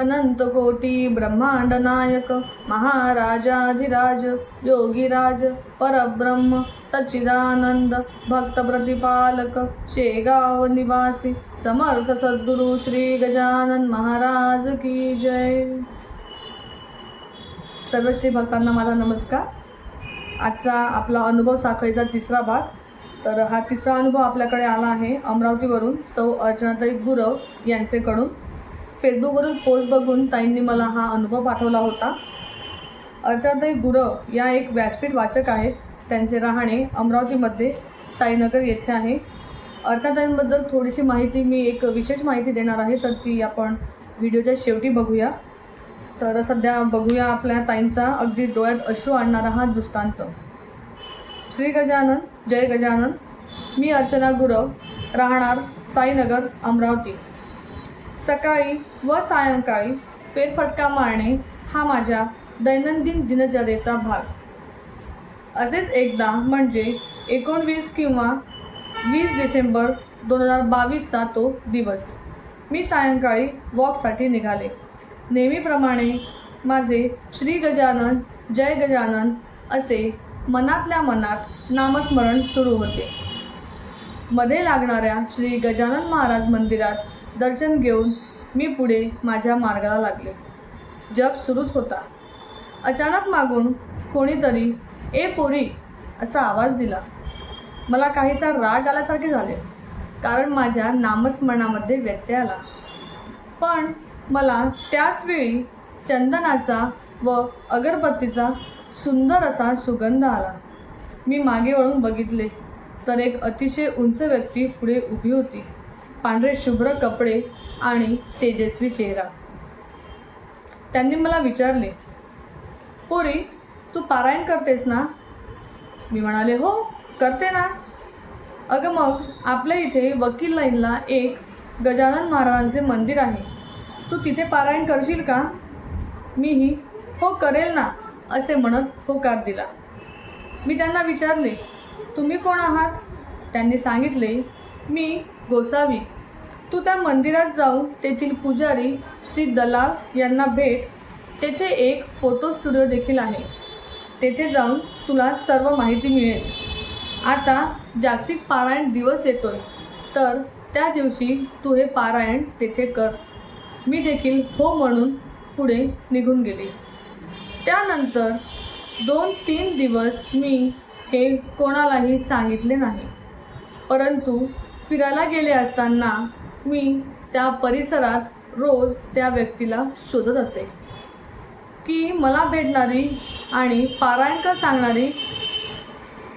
अनंतकोटी अनंत कोटी ब्रह्मांड नायक महाराजाधिराज योगीराज परब्रह्म सच्चिदानंद भक्त प्रतिपालक शेगाव निवासी समर्थ सद्गुरु श्री गजानन महाराज की जय. सर्व श्री भक्तांना माझा नमस्कार. आजचा आपला अनुभव साखळीचा तिसरा भाग. तर हा तिसरा अनुभव आपल्याकडे आला आहे अमरावतीवरून सौ अर्चनाताई गुरव यांचेकडून. फेसबुकवरून पोस्ट बघून ताईंनी मला हा अनुभव पाठवला होता. अर्चनाताई गुरव या एक व्यासपीठ वाचक आहेत. त्यांचे राहणे अमरावतीमध्ये साईनगर येथे आहे. अर्चनाताईंबद्दल थोडीशी माहिती मी एक विशेष माहिती देणार आहे तर ती आपण व्हिडिओच्या शेवटी बघूया. तर सध्या बघूया आपल्या ताईंचा अगदी डोळ्यात अश्रू आणणारा हा दृष्टांत. श्री गजानन जय गजानन. मी अर्चना गुरव राहणार साईनगर अमरावती. सकाळी व सायंकाळी फेरफटका मारणे हा माझ्या दैनंदिन दिनचर्येचा भाग. असेच एकदा म्हणजे एकोणवीस किंवा वीस डिसेंबर दोन हजार बावीसचा तो दिवस. मी सायंकाळी वॉकसाठी निघाले. नेहमीप्रमाणे माझे श्री गजानन जय गजानन असे मनातल्या मनात नामस्मरण सुरू होते. मध्ये लागणाऱ्या श्री गजानन महाराज मंदिरात दर्शन घेऊन मी पुढे माझ्या मार्गाला लागले. जप सुरूच होता. अचानक मागून कोणीतरी ए पोरी असा आवाज दिला. मला काहीसा राग आल्यासारखे झाले कारण माझ्या नामस्मरणामध्ये व्यत्यय आला. पण मला त्याचवेळी चंदनाचा व अगरबत्तीचा सुंदर असा सुगंध आला. मी मागे वळून बघितले तर एक अतिशय उंच व्यक्ती पुढे उभी होती. पांढरे शुभ्र कपडे आणि तेजस्वी चेहरा. त्यांनी मला विचारले पोरी तू पारायण करतेस ना? मी म्हणाले हो करते ना. अगं मग आपल्या इथे वकील लाईनला एक गजानन महाराजांचे मंदिर आहे. तू तिथे पारायण करशील का? मीही हो करेल ना असे म्हणत होकार दिला. मी त्यांना विचारले तुम्ही कोण आहात? त्यांनी सांगितले मी गोसावी. तू त्या मंदिरात जाऊन तेथील पुजारी श्री दलाल यांना भेट. तेथे एक फोटो स्टुडिओ देखील आहे. तेथे जाऊन तुला सर्व माहिती मिळेल. आता जागतिक पारायण दिवस येतोय. तर त्या दिवशी तू हे पारायण तेथे कर. मी देखील हो म्हणून पुढे निघून गेले. त्यानंतर दोन तीन दिवस मी हे कोणालाही सांगितले नाही. परंतु फिरायला गेले असताना मी त्या परिसरात रोज त्या व्यक्तीला शोधत असे. की मला भेटणारी आणि पारायणकर सांगणारी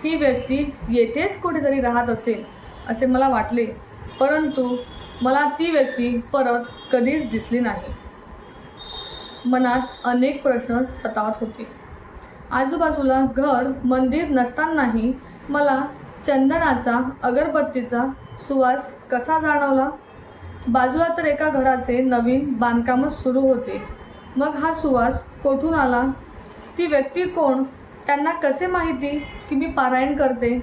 ही व्यक्ती येथेच कुठेतरी राहत असेल असे मला वाटले. परंतु मला ती व्यक्ती परत कधीच दिसली नाही. मनात अनेक प्रश्न सतावत होते. आजूबाजूला घर मंदिर नसतानाही मला चंदनाचा अगरबत्तीचा सुवास कसा जाणवला? बाजूला तर एका घराचे नवीन बांधकामच सुरू होते. मग हा सुवास कोठून आला? ती व्यक्ती कोण? त्यांना कसे माहिती की मी पारायण करते?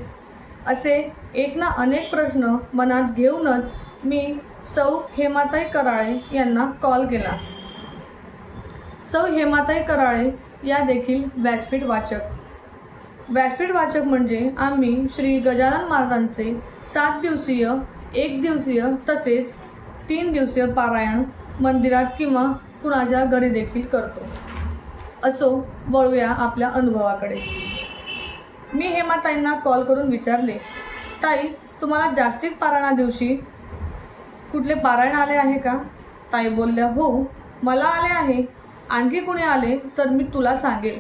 असे एक ना अनेक प्रश्न मनात घेऊनच मी सौ हेमाताई कराळे यांना कॉल केला. सौ हेमाताई कराळे या देखील व्यासपीठ वाचक. व्यासपीठ वाचक म्हणजे आम्ही श्री गजानन महाराजांचे सात दिवसीय एक दिवसीय तसेच तीन दिवसीय पारायण मंदिरात किंवा कुणाच्या घरी देखील करतो. असो वळूया आपल्या अनुभवाकडे. मी हेमाताईंना कॉल करून विचारले ताई तुम्हाला जागतिक पारायणा दिवशी कुठले पारायण आले आहे का? ताई बोलल्या हो मला आले आहे. आणखी कुणी आले तर मी तुला सांगेल.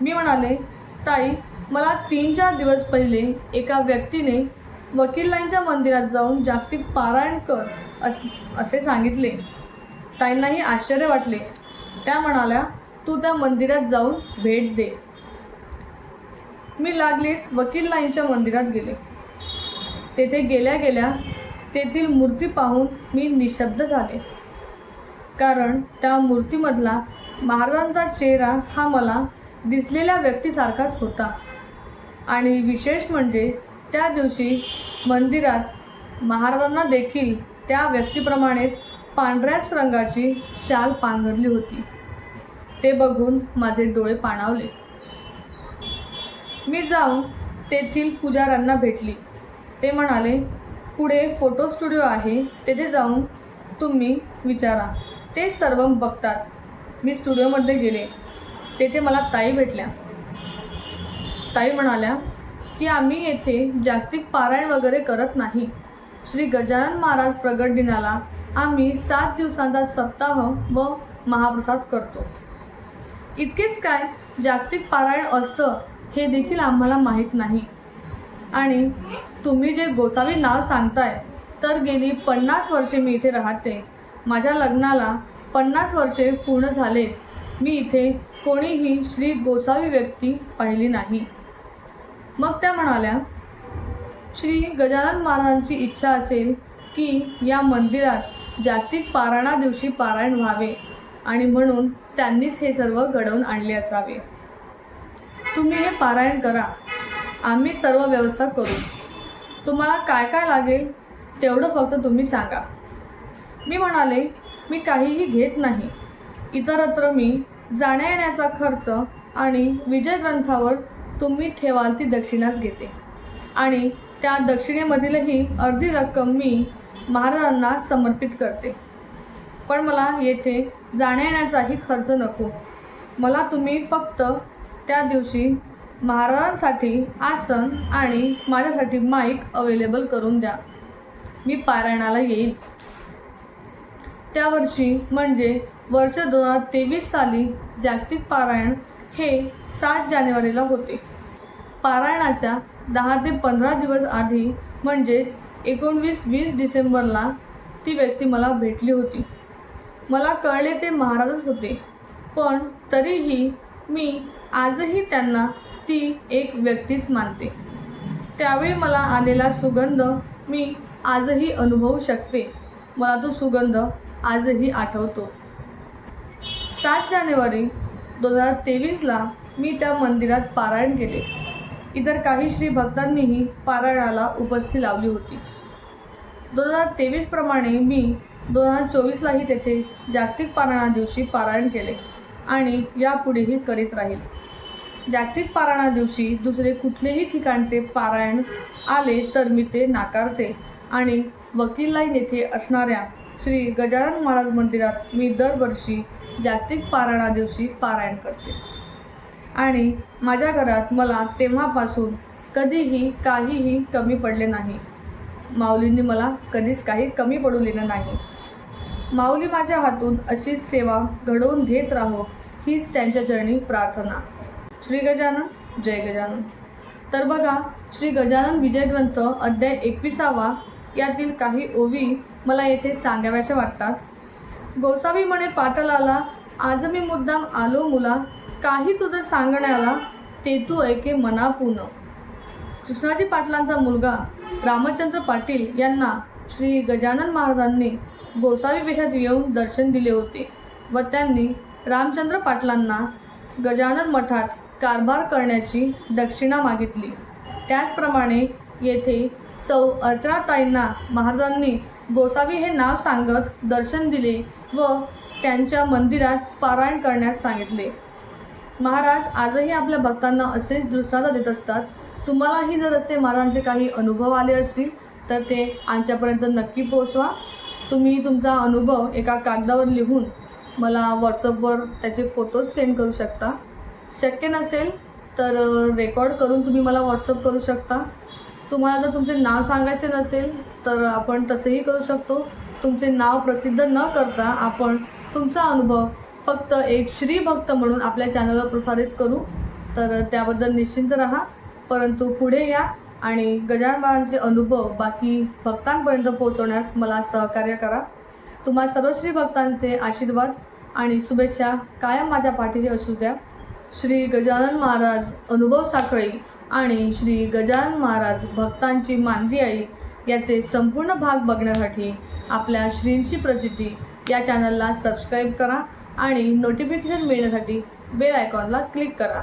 मी म्हणाले ताई मला तीन चार दिवस पहिले एका व्यक्तीने वकीलांच्या मंदिरात जाऊन जागतिक पारायण कर अस असे सांगितले. ताईंनाही आश्चर्य वाटले. त्या म्हणाल्या तू त्या मंदिरात जाऊन भेट दे. मी लागलीच वकील लाईनच्या मंदिरात गेले. तेथे गेल्या गेल्या तेथील मूर्ती पाहून मी निशब्द झाले. कारण त्या मूर्तीमधला महाराजांचा चेहरा हा मला दिसलेल्या व्यक्तीसारखाच होता. आणि विशेष म्हणजे त्या दिवशी मंदिरात महाराजांना देखील त्या व्यक्तीप्रमाणेच पांढऱ्याच रंगाची शाल पांघरली होती. ते बघून माझे डोळे पाणावले. मी जाऊन तेथील पुजाऱ्यांना भेटली. ते म्हणाले पुढे फोटो स्टुडिओ आहे तेथे जाऊन तुम्ही विचारा. ते सर्व बघतात. मी स्टुडिओमध्ये गेले. तेथे मला ताई भेटल्या. ताई म्हणाल्या की आम्ही येथे जागतिक पारायण वगैरे करत नाही. श्री गजानन महाराज प्रगट दिनाला आम्ही सात दिवसांचा सप्ताह व महाप्रसाद करतो. इतकेच काय जागतिक पारायण असतं हे देखील आम्हाला माहीत नाही. आणि तुम्ही जे गोसावी नाव सांगताय तर गेली पन्नास वर्षे मी इथे राहते. माझ्या लग्नाला पन्नास वर्षे पूर्ण झाले मी इथे कोणीही श्री गोसावी व्यक्ती पाहिली नाही. मग त्या म्हणाल्या श्री गजानन महाराजांची इच्छा असेल की या मंदिरात जागतिक पारायणा दिवशी पारायण व्हावे आणि म्हणून त्यांनीच हे सर्व घडवून आणले असावे. तुम्ही हे पारायण करा. आम्ही सर्व व्यवस्था करू. तुम्हाला काय काय लागेल तेवढं फक्त तुम्ही सांगा. मी म्हणाले मी काहीही घेत नाही. इतरत्र मी जाण्या येण्याचा खर्च आणि विजय ग्रंथावर तुम्ही ठेवाल ती दक्षिणाच घेते. आणि त्या दक्षिणेमधीलही अर्धी रक्कम मी महाराजांना समर्पित करते. पण मला येथे जाण्यायेण्याचाही खर्च नको. मला तुम्ही फक्त त्या दिवशी महाराजांसाठी आसन आणि माझ्यासाठी माईक अवेलेबल करून द्या. मी पारायणाला येईल. त्या वर्षी म्हणजे वर्ष दोन हजार तेवीस साली जागतिक पारायण हे सात जानेवारीला होते. पारायणाच्या दहा ते पंधरा दिवस आधी म्हणजेच एकोणवीस वीस डिसेंबरला ती व्यक्ती मला भेटली होती. मला कळले ते महाराजच होते. पण तरीही मी आजही त्यांना ती एक व्यक्तीच मानते. त्यावेळी मला आलेला सुगंध मी आजही अनुभवू शकते. मला तो सुगंध आजही आठवतो. सात जानेवारी दोन हजार तेवीसला मी त्या मंदिरात पारायण केले. इतर काही श्री भक्तांनीही पारायणाला उपस्थिती लावली होती. दोन हजार तेवीसप्रमाणे मी दोन हजार चोवीसलाही तेथे जागतिक पारायणा दिवशी पारायण केले आणि यापुढेही करीत राहील. जागतिक पारायणा दिवशी दुसरे कुठलेही ठिकाणचे पारायण आले तर मी ते नाकारते आणि वकील लाईन येथे असणाऱ्या श्री गजानन महाराज मंदिरात मी दरवर्षी जागतिक पारायणा दिवशी पारायण करते. आणि माझ्या घरात मला तेव्हापासून कधीही काहीही कमी पडले नाही. माऊलींनी मला कधीच काही कमी पडू दिलं नाही. माऊली माझ्या हातून अशीच सेवा घडवून घेत राहो हीच त्यांच्या चरणी प्रार्थना. श्री गजानन जय गजानन. तर बघा श्री गजानन विजय ग्रंथ अध्याय एकविसावा यातील काही ओवी मला येथे सांगाव्याशा वाटतात. गोसावी म्हणे पाटलाला आज मी मुद्दाम आलो मुला काही तुझं सांगण्याला ते तू ऐके मनापून. कृष्णाजी पाटलांचा मुलगा रामचंद्र पाटील यांना श्री गजानन महाराजांनी गोसावी वेशात येऊन दर्शन दिले होते व त्यांनी रामचंद्र पाटलांना गजानन मठात कारभार करण्याची दक्षिणा मागितली. त्याचप्रमाणे येथे सौ अर्चनाताईंना महाराजांनी गोसावी हे नाव सांगत दर्शन दिले व त्यांच्या मंदिरात पारायण करण्यास सांगितले. महाराज आजही आपल्या भक्तांना असेच दृष्टांत देत असतात. तुम्हालाही जर असे महाराजांचे काही अनुभव आले असतील तर ते आमच्यापर्यंत नक्की पोचवा तुम्ही तुमचा अनुभव एका कागदावर लिहून मला व्हॉट्सअपवर त्याचे फोटोज सेंड करू शकता. शक्य नसेल तर रेकॉर्ड करून तुम्ही मला व्हॉट्सअप करू शकता. तुम्हाला जर तुमचे नाव सांगायचे नसेल तर आपण तसेही करू शकतो. तुमचे नाव प्रसिद्ध न करता आपण तुमचा अनुभव फक्त एक श्रीभक्त म्हणून आपल्या चॅनलवर प्रसारित करू. तर त्याबद्दल निश्चिंत राहा. परंतु पुढे या आणि गजानन महाराजांचे अनुभव बाकी भक्तांपर्यंत पोहोचवण्यास मला सहकार्य करा. तुम्हा सर्व श्री भक्तांचे आशीर्वाद आणि शुभेच्छा कायम माझ्या पाठीशी असू द्या. श्री गजानन महाराज अनुभव साखळी आणि श्री गजानन महाराज भक्तांची मानवी आई याचे संपूर्ण भाग बघण्यासाठी आपल्या श्रींची प्रचिती या चॅनलला सबस्क्राईब करा आणि नोटिफिकेशन मिळण्यासाठी बेल आयकॉनला क्लिक करा.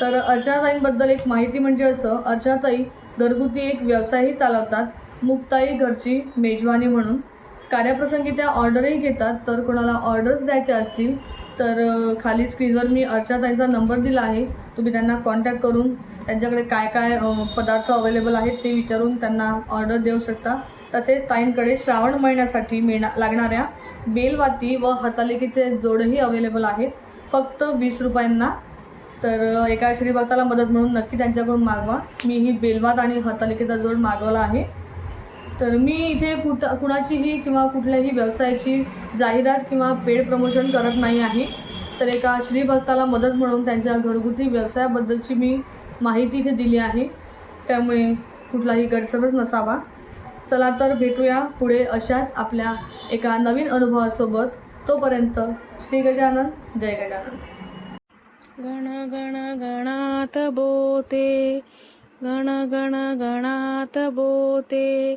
तर अर्चनाताईंबद्दल एक माहिती म्हणजे असं अर्चनाताई घरगुती एक व्यवसायही चालवतात मुक्ताई घरची मेजवानी म्हणून. कार्यप्रसंगी त्या ऑर्डरही घेतात तर कोणाला ऑर्डर्स द्यायच्या असतील तर खाली स्क्रीनवर मी अर्चाताईंचा नंबर दिला आहे. तुम्ही त्यांना कॉन्टॅक्ट करून त्यांच्याकडे काय काय पदार्थ अवेलेबल आहेत ते विचारून त्यांना ऑर्डर देऊ शकता. तसेच ताईंकडे श्रावण महिन्यासाठी मिळणा लागणाऱ्या बेलवाती व हतालिकेचे जोडही अवेलेबल आहेत. फक्त वीस रुपयांना. तर एका श्रीभक्ताला मदत म्हणून नक्की त्यांच्याकडून मागवा. मी ही बेलवात आणि हतालिकेचा जोड मागवला आहे. तर मी इथे कुठ कुणाचीही किंवा कुठल्याही व्यवसायाची जाहिरात किंवा पेड प्रमोशन करत नाही आहे. तर एका श्रीभक्ताला मदत म्हणून त्यांच्या घरगुती व्यवसायाबद्दलची मी माहिती इथे दिली आहे. त्यामुळे कुठलाही गैरसमज नसावा. चला तर भेटूया पुढे अशाच आपल्या एका नवीन अनुभवासोबत. तोपर्यंत श्री गजानन जय गजानन. गण गण गणात बोते. गण गण गणात बोते.